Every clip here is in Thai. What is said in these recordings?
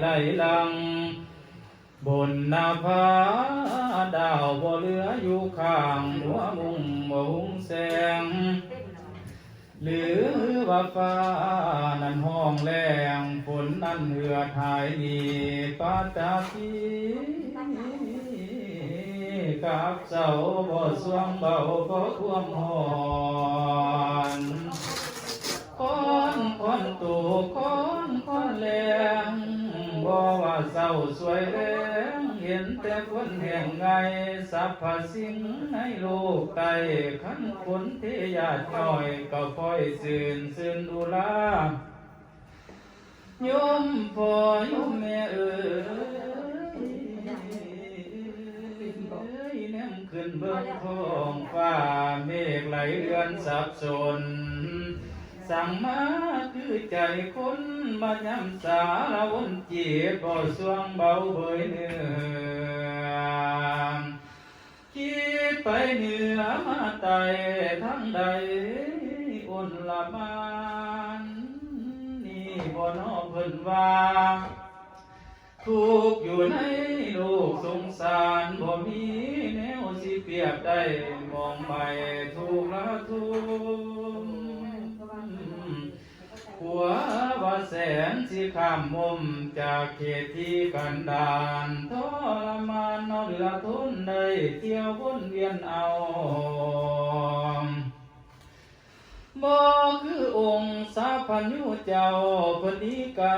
ไหลลัง บนนาผาดาวบ่เหลืออยู่ข้างหัวมุงบ่หุงแสง หรือว่าฟ้านั้นห้องแรงฝนนั้นเหือดหายหนีปาตาพีกับเจ้าบ่สวงเบาบ่ท่วมหอนค้อนค้อนตูค้อนค้อนแรง บ่ว่าเศร้าสวยแรงเห็นแต่คนแห่งไงสัพพสิ่งในโลกไตขันฝนเทยาดหน่อยก็คอยสื่นสื่นอุลาโยมพ่อโยมแม่เอ๋ยแนมขึ้นเบื้องท้องฟ้าเมฆไหลเรือนสับสน สั่งมาคือใจคน มายำสารวนจีบบ่สวงเบาเบยเนื้อคิดไปเหนือมาไตทั้งใดอุ่นละมานนี่บ่นอเพิ่นว่าทุกอยู่ในโลกสงสารบ่มีแนวสิเปรียบได้มองไปถูกละทุก ขัวว่าแสนสิข้ามมุมจากเขตที่กันดานทรมานเอาเหลือทุนได้เที่ยววนเวียนเอาบ่คือองค์สาพันยุเจ้าเพนดีไก่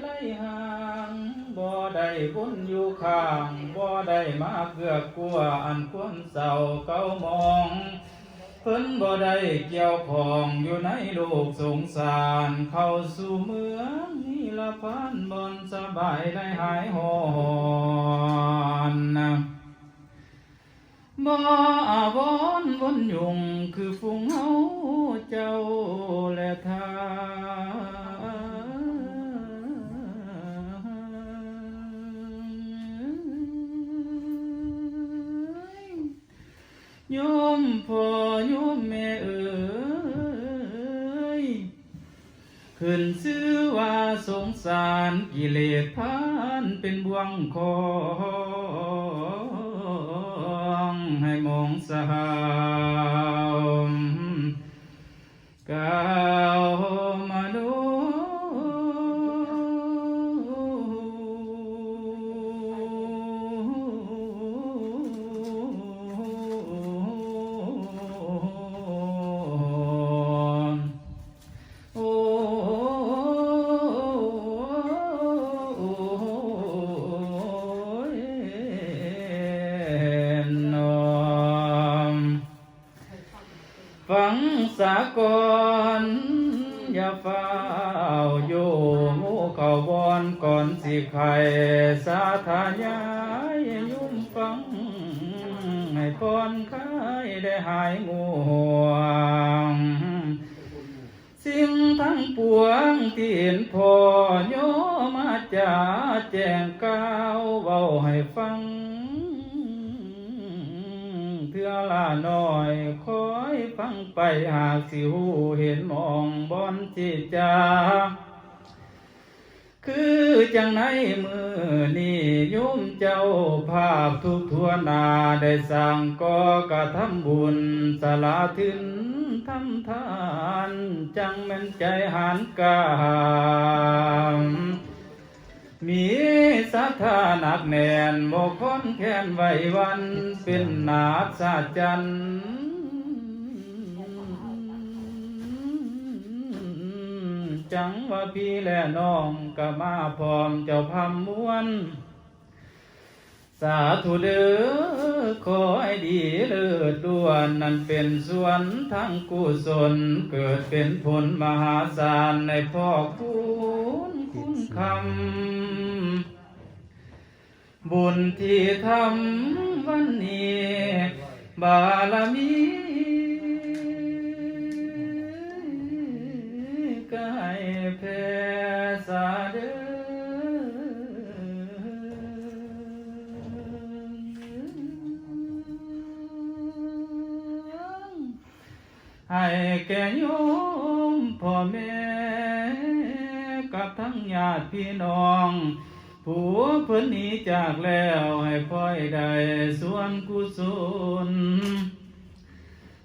ไล่ห่างบ่ได้บุญอยู่ข้างบ่ได้มาเกือกกลัวอันควรเศร้าเก้ามอง เพิ่นบ่ได้เกี่ยวของอยู่ในโลกสงสาร เข้าสู่เมืองนี่ละพันบนสบายได้หายหอนนะบ่อาวอนวนยุงคือฟุ้งเฮาเจ้าและทา ยมพ่อยมแม่เอ๋ยขึ้นชื่อว่าสงสารกิเลสพานเป็นบ่วงคองให้มองสาวก้า สากลอย่าเฝ้าอยู่หมูเขาบอนก่อนสิไข่สาธายายยุ่มฟัง ให้พรคลายได้หายง่วง สิ่งทั้งปวงที่เห็นพอโยมาจาแจงกา ไปหากสิหูเห็นมองบอนจิตจาคือจังไหนมือนี่โยมเจ้าภาพทุกทั่วนาได้สั่งก่อกระทำบุญสละถึงทำทานจังแม่นใจหานกามมีศรัทธาหนักแน่นโมคนแค้นไหววันเป็นนาจสาจันทร์ จังว่าพี่และน้องก็มาพร้อมเจ้าพำมวน สาธุเด้อขอให้ดีเลิศล้วนนั่นเป็นส่วนทั้งกุศลเกิดเป็นผลมหาศาลในพ่อคุณคุณคำ บุญที่ทำวันนี้ บารมี แก่โยมพ่อแม่กับทั้งญาติพี่น้องผู้เพิ่นหนีจากแล้วให้พ่อยได้ส่วนกุศล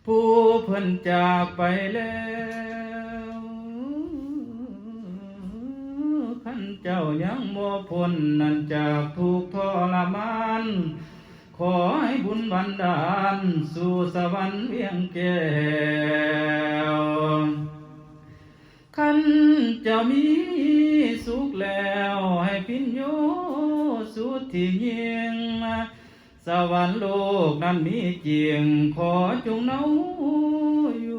ผู้เพิ่นจากไปแล้วขันเจ้ายังบ่พ้นนั่นจากทุกทรมาน ขอให้บุญบันดาล สู่สวรรค์เวียงแก้วขันจะมีสุขแล้วให้พิญโยสุดที่ยิ่งสวรรค์โลกนั้นมีจริงขอจงเนาอยู่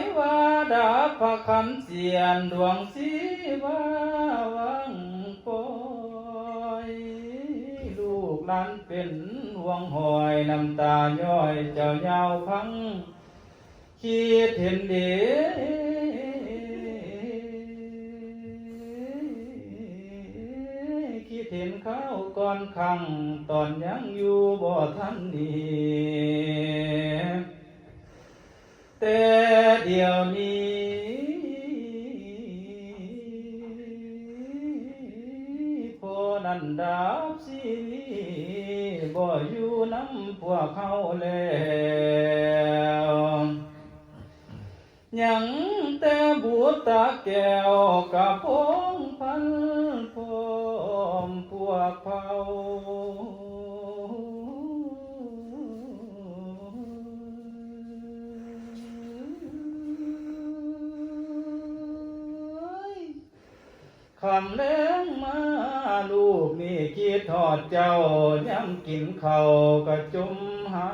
ยว่าดาบพระคำเสียนดวงสีว่าวังปอยลูกนั้นเป็นห่วงหอยน้ำตาย้อยเจ้ายาวพังคิดเห็นเดคิดเห็นเขาก่อนขังตอนยังอยู่บ่ทันนี้ แต่เดี๋ยวนี้ พอนันดาบสีบ่อยู่น้ำพวกเขาแล้วยังแต่บัวตาแก้วกับพงพันพรมพวกเขาำเล้งมาลูกนี่คิดทอดเจ้าย้ำกินเขาวก็จุมหา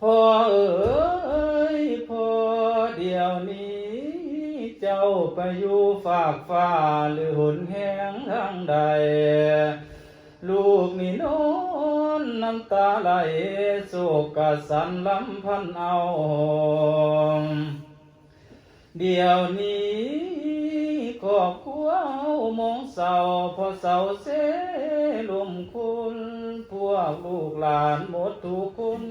พ่อเอ๋ยพ่อเดียวนี้ เจ้าไปอยู่ฝากฟ้าหรือหนแห้งทางใด ลูกนี่นอนน้ำตาไหลโศกกะสันลำพันเอา เดี๋ยวนี้ มองเศร้าพอเศร้าเสลมคุณพวกลูกหลานหมดทุกคน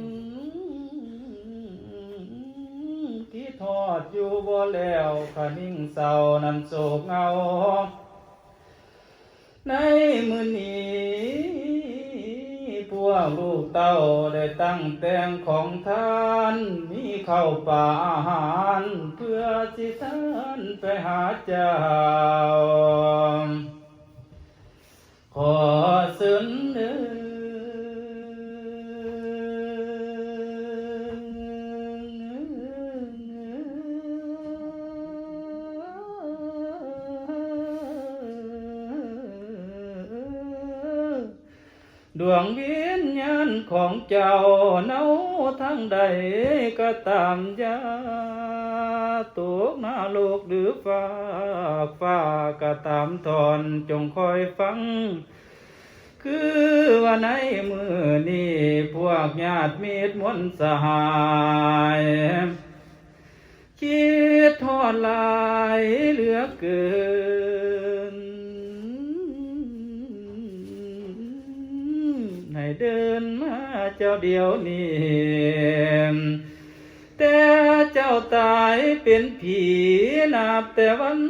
ที่ทอดอยู่บ่แล้วขนิ่งเศร้านั้นโศกเงา ในมือนี้ พวกลูกเต้าได้ตั้งแต่งของท่าน มีข้าวป่าอาหาร เพื่อสิท่านไปหาเจ้า ขอสืนเนื้อ วงวิญญาณของเจ้าเนาทั้งใดก็ตามยาตกนาโลกหรือฟ้าฟ้าก็ตามทอนจงคอยฟัง คือว่าในมือนี้พวกญาติมิตรมวลสหายคิดทอดลายเหลือเกิน เจ้าเดียวนี้แต่เจ้าตายเป็นผีนับแต่วัน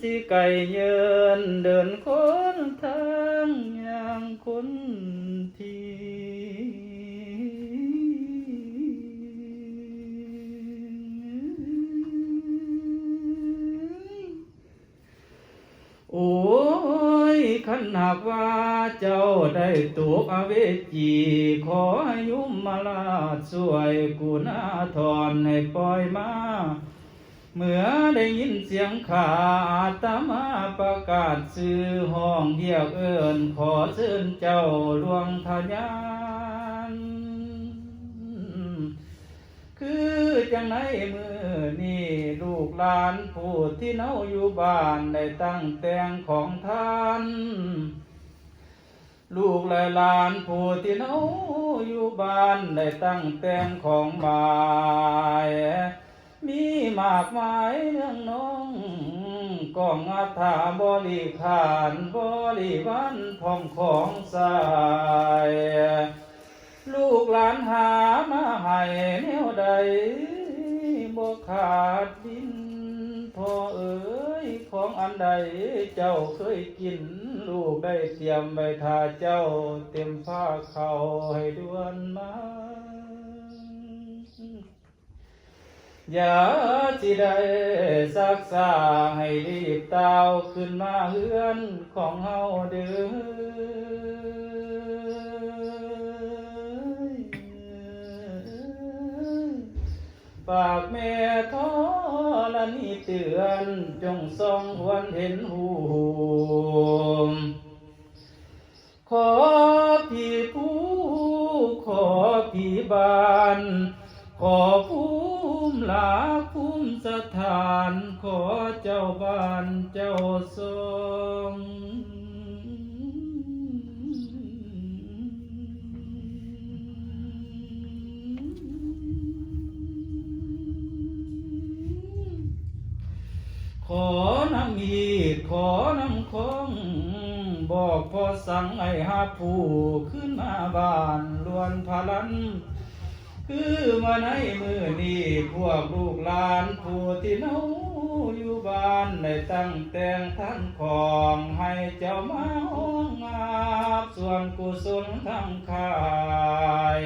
สิไก่เยินเดินคนทางอย่างคนทีโอ้ ยขันหากว่าเจ้าได้ตกอเวจี ขอให้ยุมมาลาดช่วยกุณาทรให้ปล่อยมาเมื่อได้ยินเสียงขาอาตมาประกาศชื่อห้องเรียกเอิญขอเชิญเจ้าลวงทายา คือจังไหนมือนี่ลูกหลานผู้ที่เนาอยู่บ้านได้ตั้งแต่งของท่าน ลูกละหลานผู้ที่เนาอยู่บ้านได้ตั้งแต่งของบายมีมากมายเรื่องน้องกองอาถาบริขารบริวันพองของสาย ลูกหลานหามาให้แนวใดบ่ขาดดินพ่อเอ๋ยของอันใดเจ้าเคยกิน ลูกได้เตรียมไว้ทาเจ้าเต็มผ้าเขาให้ด่วนมาอย่าที่ได้สักษาให้รีบตาวขึ้นมาเฮือนของเฮาเด้อ ฝากแม่ท้อละนี่เตือนจงส่องหวนเห็นหูมขอพี่ผู้ขอพี่บานขอภูมิหลาภูมิสถาน ขอเจ้าบ้านเจ้าทรง ขอนำมีดขอนำคง บอกพอสั่งไอ้หาผู้ขึ้นมาบ้านลวนพลัน คือมาในมือนี้พวกลูกหลานผู้ที่เนาอยู่บ้านได้ตั้งแต่งท่านของให้เจ้ามาห้องอาบส่วนกุศลทั้งขาย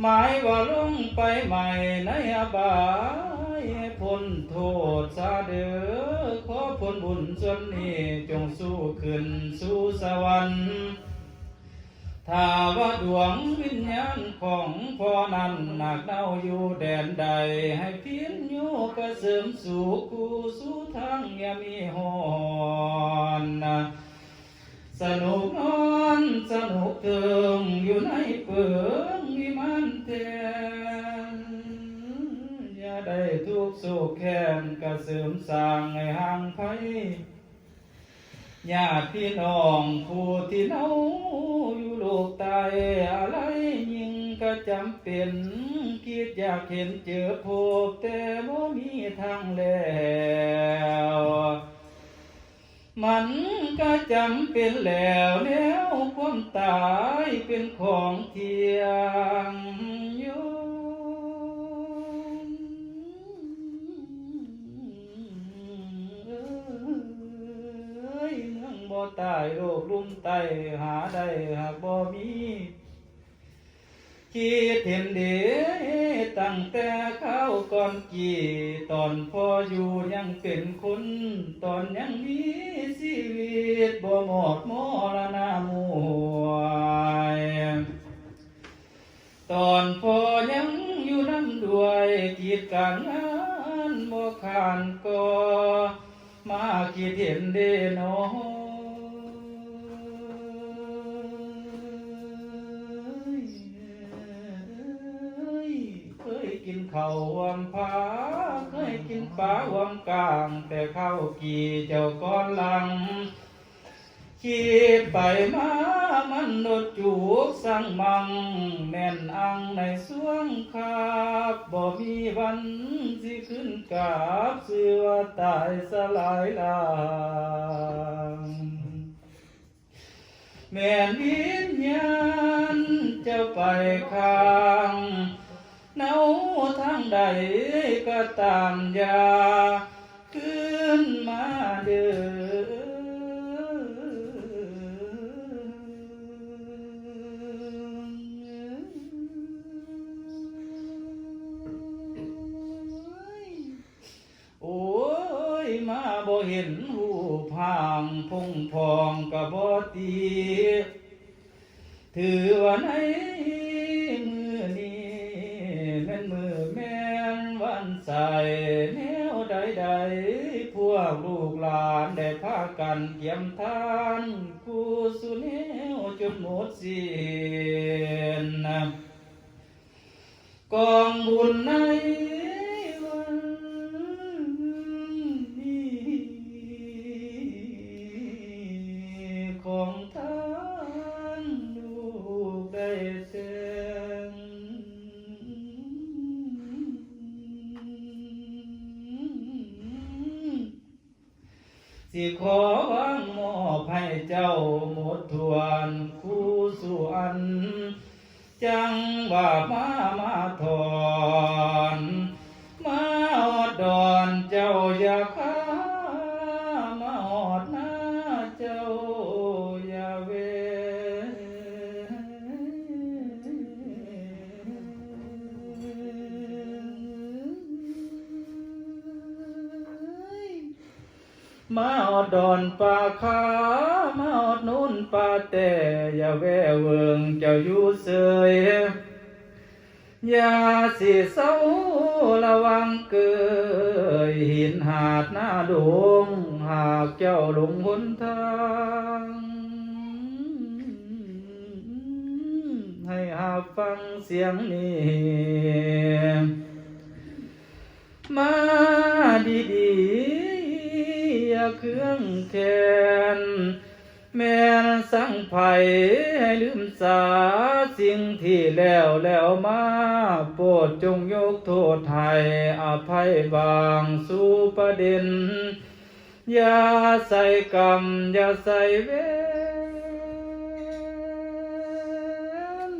หมายว่าลงไปใหม่ในอบาย พ้นโทษซาเด้อขอผลบุญส่วนนี้จงสู้ขึ้นสู่สวรรค์ถ้าว่าดวงวิญญาณของพ่อนั้นหนักเน่าอยู่แดนใด ให้เพียนอยู่กระเสริมสู่กูสู่ทางอย่ามีหอนสนุกนอนสนุกเติมอยู่ในเปิง ได้ทุขแค้นกระเสริมสร้างให้ห่างไผญาติพี่น้องผู้ที่เนาอยู่โลกตายอะไรยิ่งก็จำเป็นคิดอยากเห็นเจอพบแต่บ่มีทางแล้วมันก็จำเป็นแล้วแล้วความตายเป็นของเที่ยง ตายโรคลุ่มไตหาได้หากบ่มีคิดเห็นเดตั้งแต่เข้าก่อนกี่ตอนพ่ออยู่ยังเป็นคนตอนยังมีชีวิตบ่หมดมรณะมวยตอนพ่อยังอยู่น้ำด้วยกีดการงานบ่ขานก็มาคิดเห็นเดนอ ยกินข้าวหวมผาเคยกินปลาหวมกลาง แต่ข้าวกี่เจ้าก้อนหลัง คิดไปมามันโดจูบสั่งมัง แม่นอังในสวงคาบบ่มีวันสิขึ้นกาบเสือว่าตายสลายลางแม่นวิญญาณเจะไปข้าง เนาทางใดก็ตามอยา ขึ้นมาเด้อโอ้ยมาบ่เห็นหูพางพงพองกะบ่ตีถือว่าใน กันเยี่ยมทานกูสุเลวจนหมดสิ้นกองบุญใน สิขอวางมอบให้เจ้าหมดทวนคู่ส่วนจังว่ามามาถอน ดอนป่าขามาอดนุ่นป่าแต่อย่าแวเวิงเจ้าอยู่เสยอย่าสิเศร้าระวังเกยหินหาดหน้าดงหากเจ้าหลงหนทางให้หาฟังเสียงนี้ แขนแม่นสังไผให้ลืมสาสิ่งที่แล้วแล้วมาโปรดจงยกโทษให้อภัยบางสู่ประเด็น อย่าใส่กรรม อย่าใส่เวร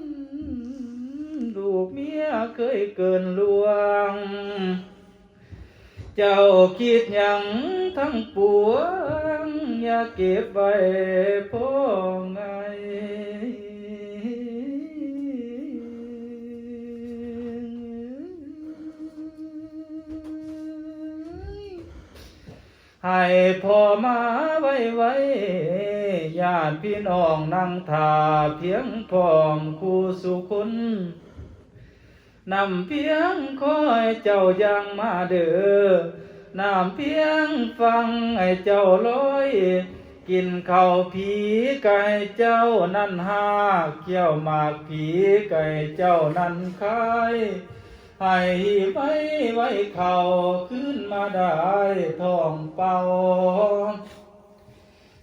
ลูกเมียเคยเกินลวง เจ้าคิดยังทั้งปวง อย่าเก็บไว้พ่อไงให้พ่อมาไว้ไว้ญาติพี่น้องนั่งทาเพียงพร้อมคู่สุคนนำเพียงคอยเจ้ายังมาเด้อ น้ำเพียงฟังให้เจ้าลอยกินข้าวผีไก่เจ้านั่นหาเกี่ยวหมากผีไก่เจ้านั่นคายให้ไว้ไว้เข่าขึ้นมาได้ท้องเป่า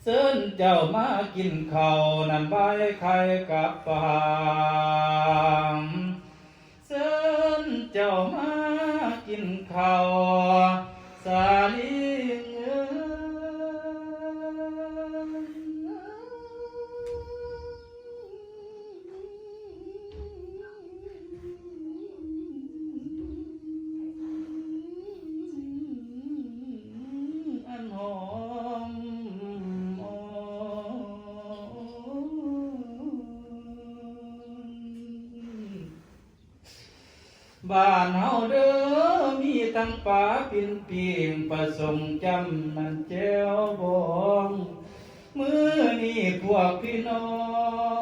เสินเจ้ามากินข้าวนั่นใบไข่กับปามเสินเจ้ามากินข้าว saling ăn hòm bàn hào đơn อันหอมอ่อนบ้านเฮาเด้อมีทั้งป่าปินปีงผสมจำนันแจ้วบองมือนี้พวกพี่น้อ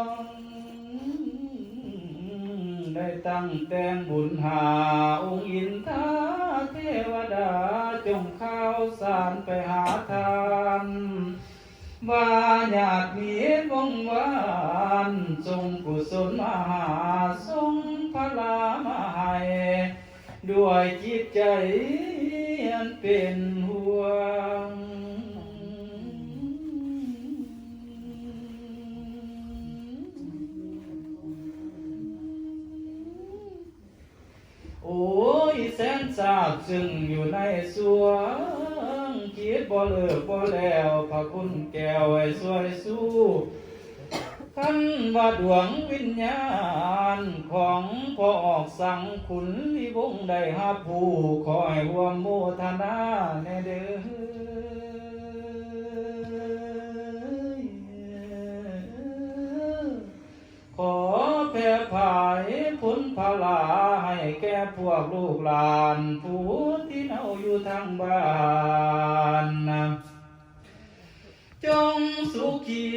ง ได้ตั้งแต่งบุญหาองค์อินทาเทวดาจงข้าวสารไปหาทานว่าญาติมีวงวานทรงกุศลมหาทรงพลามาให้ ด้วยจิตใจอันเป็นห่วง โอ้ยแสนสาบซึ่งอยู่ในสวงคิดบ่เลิกบ่แล้วพระคุณแก้วไว้สวยสู้ คันว่าดวงวิญญาณของพ่อออกสังคุณวิวงได้หาผู้คอยรวมโมทนาแน่เด้อขอแผ่ภายพุนพลาให้แก่พวกลูกหลาน ผู้ที่เนาอยู่ทางบ้านนะ จงสุขี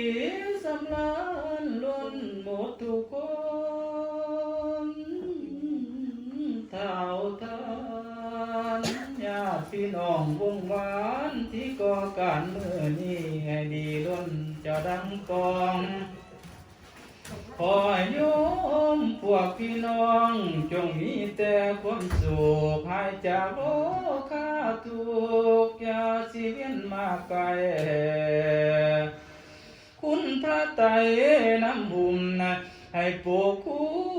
สำลานล้นหมดทุกคนเท่าทานญาติพี่น้องวงวานที่ก่อการเมื่อนี้ให้ดีล้นจะดังกอง ขอโยมพวกพี่น้องจงมีแต่ความสุขหายจากโลกาทุกข์อย่าสิเวียนมาไกลคุณพระไตรน้ำบุญให้ปกคุ้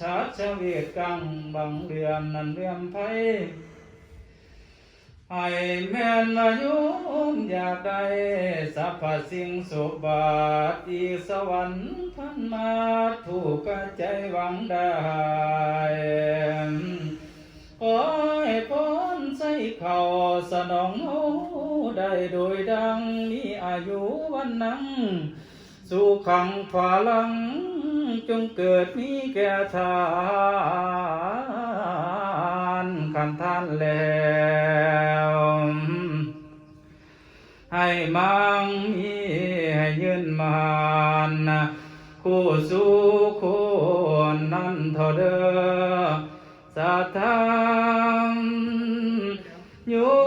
ชาชเวทกังบังเรือนนันเรือนไพให้แม่นมายุมอยากได้สัพพสิ่งสุบาทอีสวรรค์พันมาถูกกะใจหวังได้ขอให้พ้นใส่เข่าสนองโน้ได้โดยดังมีอายุวันนั้นสุขังฝาลัง จงเกิดมีแก่ชาญขันท่านแล้วให้มังมีให้ยืนมานคู่สู้คนนั้นเถอเด้อสัทธังอยู่